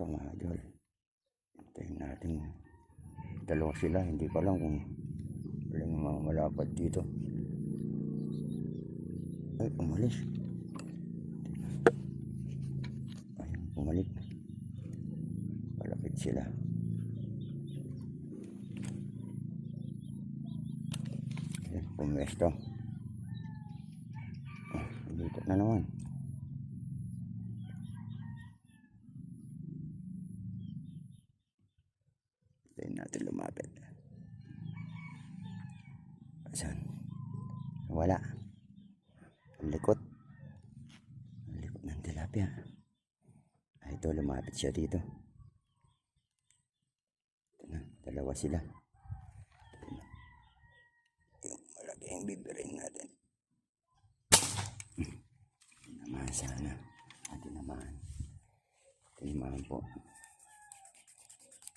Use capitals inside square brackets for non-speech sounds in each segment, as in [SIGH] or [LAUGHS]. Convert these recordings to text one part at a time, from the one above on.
Ito mga idol. Hintayin natin. Dalawa sila. Hindi ko alam kung walang mga malapad dito. Ay, umalis. Ayun, bumalik. Malapit sila. Ayun, Pumesto. Ah, dito na naman. Hintayin natin lumapit. Saan? Wala. Ang likot. Ang likot ng tilapia. Ay, ito, lumapit siya dito. Ito na, dalawa sila. Ito na. Yung malaking bibirin natin. Hmm. Tinamaan sana. Ah, tinamaan. Tinamaan po.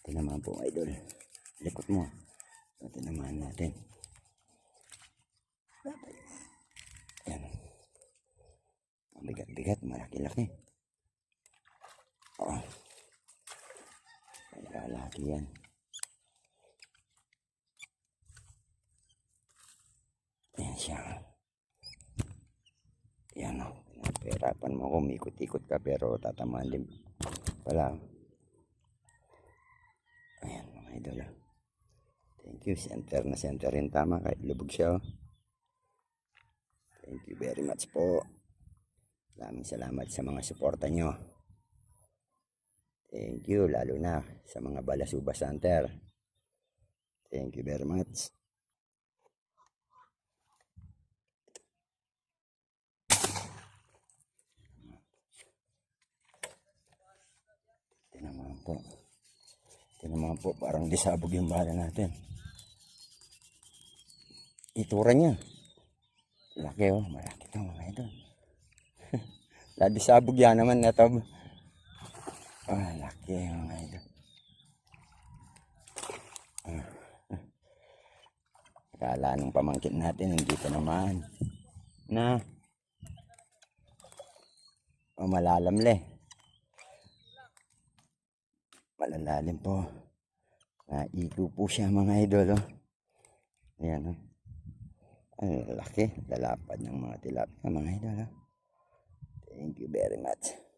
Tinamaan po, idol. Likot mo. So, tinamaan natin. Yan. Ang bigat-bigat, malaki-laki. Oo. Kaya laki yan. Yan siya. Yan o. Pinapahirapan mo kung ikot-ikot ka pero tatamaan din pala. Idol. ah. Thank you. Center na center rin tama kahit lubog siya. oh. Thank you very much po. Maraming salamat sa mga suporta nyo. Thank you, lalo na sa mga Balasuba Center. Thank you very much. Ito naman po. Ito naman po, parang disabog yung bala natin. Itura niya. Laki oh, malaki to mga ito. Ladisabog [LAUGHS] yan naman na to. Ah, laki mga ito. Ah. Akala nung pamangkin natin, hindi pa naman. Na. O malalam le. Malalalim po. Naigo po siya mga idol. Oh. Ayan oh. Ang laki. Lalapad ng mga tilapia mga idol. Oh. Thank you very much.